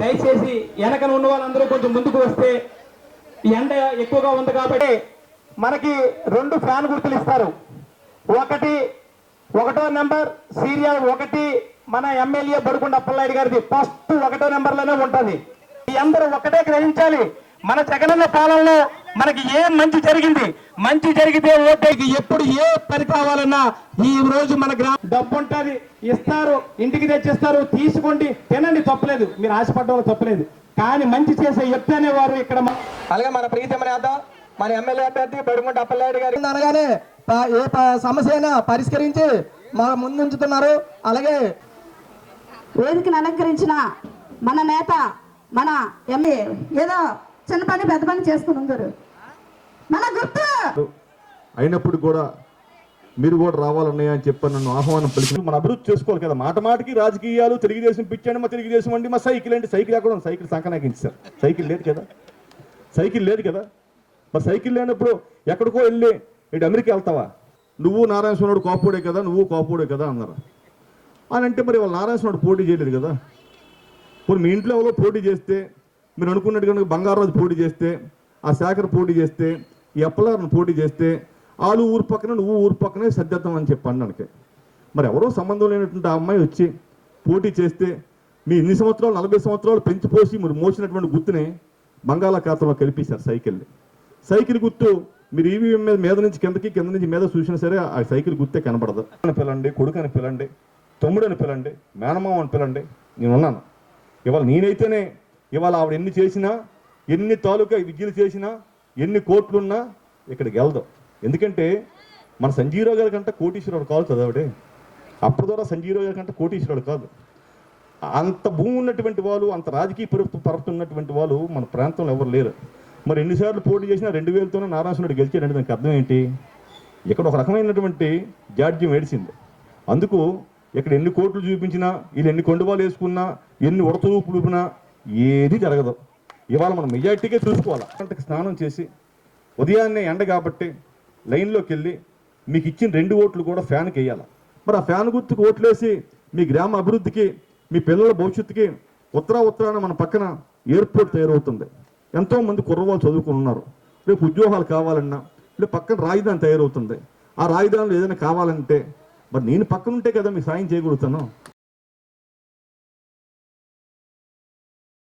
దయచేసి వెనకన ఉన్న వాళ్ళందరూ కొంచెం ముందుకు వస్తే ఎండ ఎక్కువగా ఉంది కాబట్టి మనకి రెండు ఫ్యాన్ గుర్తులు ఇస్తారు. ఒకటి ఒకటో నెంబర్ సీరియల్ ఒకటి మన ఎమ్మెల్యే బడుకుండ అప్పలనాయుడు గారిది. ఫస్ట్ ఒకటో నెంబర్లోనే ఉంటది. ఈ అందరూ ఒకటే గ్రహించాలి. మన జగనన్న పాలనలో మనకి ఏం మంచి జరిగింది? మంచి జరిగితే ఓటేకి ఎప్పుడు ఏ పని కావాలన్నా ఈ రోజు మన గ్రామ డబ్బు ఉంటుంది ఇస్తారు. ఇంటికి తెచ్చిస్తారు. తీసుకోండి. తినండి. తప్పలేదు. మీరు ఆశపడడం తప్పలేదు. కానీ మంచి చేసే చెప్తేనే వారు ఇక్కడ మ- అలాగే మన ప్రీతమ నేత మన ఎమ్మెల్యే అభ్యర్థి బడిగుంట అప్పలనాయుడు గారు అనగానే ఏ సమస్య అయినా పరిష్కరించి మా ముందుంచుతున్నారు. అలాగే వేదికను అలంకరించిన మన నేత మన ఎమ్మె ఏదో చిన్న పని పెద్ద పని చేసుకుని ఉందరు. మన గుర్తు! అయినప్పుడు కూడా మీరు కూడా రావాలన్నయ్య అని చెప్పి నన్ను ఆహ్వానం పలికి మన అభివృద్ధి చేసుకోవాలి కదా. మాట మాటకి రాజకీయాలు తెలుగుదేశం పిచ్చండి మా తెలుగుదేశం అండి మా సైకిల్ అంటే సైకిల్ ఎక్కడ సైకిల్ సంకనాకించారు సైకిల్ లేదు కదా. సైకిల్ లేదు కదా. మరి సైకిల్ లేనప్పుడు ఎక్కడికో వెళ్ళి ఇటు అమెరికా వెళ్తావా? నువ్వు నారాయణ కాపుడే కదా నువ్వు కాపుడే కదా అన్నారు. అని అంటే మరి వాళ్ళు నారాయణస్వామి పోటీ చేయలేదు కదా. ఇప్పుడు మీ ఇంట్లో ఎవరో పోటీ చేస్తే మీరు అనుకున్నట్టు కనుక బంగారాజు పోటీ చేస్తే ఆ శాఖర్ పోటీ చేస్తే ఈ అప్పలారిని పోటీ చేస్తే వాళ్ళు ఊరు పక్కన నువ్వు ఊరు పక్కనే సర్దేద్దాం అని చెప్పి అన్నానికి మరి ఎవరో సంబంధం లేనటువంటి ఆ అమ్మాయి వచ్చి పోటీ చేస్తే మీ ఇన్ని సంవత్సరాలు నలభై సంవత్సరాలు పెంచిపోసి మీరు మోసినటువంటి గుర్తుని బంగాళాఖాతంలో కలిపేశారు సైకిల్ని. సైకిల్ గుర్తు మీరు ఈవీఎం మీద మీద నుంచి కిందకి కింద నుంచి మీద చూసినా సరే ఆ సైకిల్ గుర్తే కనబడదు. అని పిలండి కొడుకు అని పిలండి తమ్ముడు అని పిలండి మేనమామ అని పిలండి నేను ఉన్నాను. ఇవాళ నేనైతేనే ఇవాళ ఆవిడ ఎన్ని చేసినా ఎన్ని తాలూకా విద్యలు చేసినా ఎన్ని కోట్లున్నా ఇక్కడికి వెళ్దాం. ఎందుకంటే మన సంజీరావు గారి కంటే కోటీశ్వరుడు కాదు చదవడే అప్పుడు ద్వారా సంజీరావు గారి కంటే కోటీశ్వరుడు కాదు. అంత భూమి ఉన్నటువంటి వాళ్ళు అంత రాజకీయ పరుపు ఉన్నటువంటి వాళ్ళు మన ప్రాంతంలో ఎవరు లేరు. మరి ఎన్నిసార్లు పోటీ చేసినా రెండు వేలతోనే నారాయణుడు గెలిచాడంటే దానికి అర్థం ఏంటి? ఇక్కడ ఒక రకమైనటువంటి జాడ్యం ఏడిసింది. అందుకు ఇక్కడ ఎన్ని కోట్లు చూపించినా వీళ్ళు ఎన్ని కొండవాళ్ళు వేసుకున్నా ఎన్ని ఉడతూపులు ఊపినా ఏది జరగదు. ఇవాళ మనం మెజార్టీకే చూసుకోవాలి? గంటకి స్నానం చేసి ఉదయాన్నే ఎండ కాబట్టి లైన్లోకి వెళ్ళి మీకు ఇచ్చిన రెండు ఓట్లు కూడా ఫ్యాన్కి వేయాలి? మరి ఆ ఫ్యాన్ గుర్తుకు ఓట్లేసి మీ గ్రామ అభివృద్ధికి మీ పిల్లల భవిష్యత్తుకి ఉత్తరా ఉత్తరాన మన పక్కన ఎయిర్పోర్ట్ తయారవుతుంది. ఎంతోమంది కుర్రవాళ్ళు చదువుకుని ఉన్నారు రేపు ఉద్యోగాలు కావాలన్నా రేపు పక్కన రాజధాని తయారవుతుంది. ఆ రాజధానిలో ఏదైనా కావాలంటే మరి నేను పక్కన ఉంటే కదా మీకు సాయం చేయగలుగుతాను?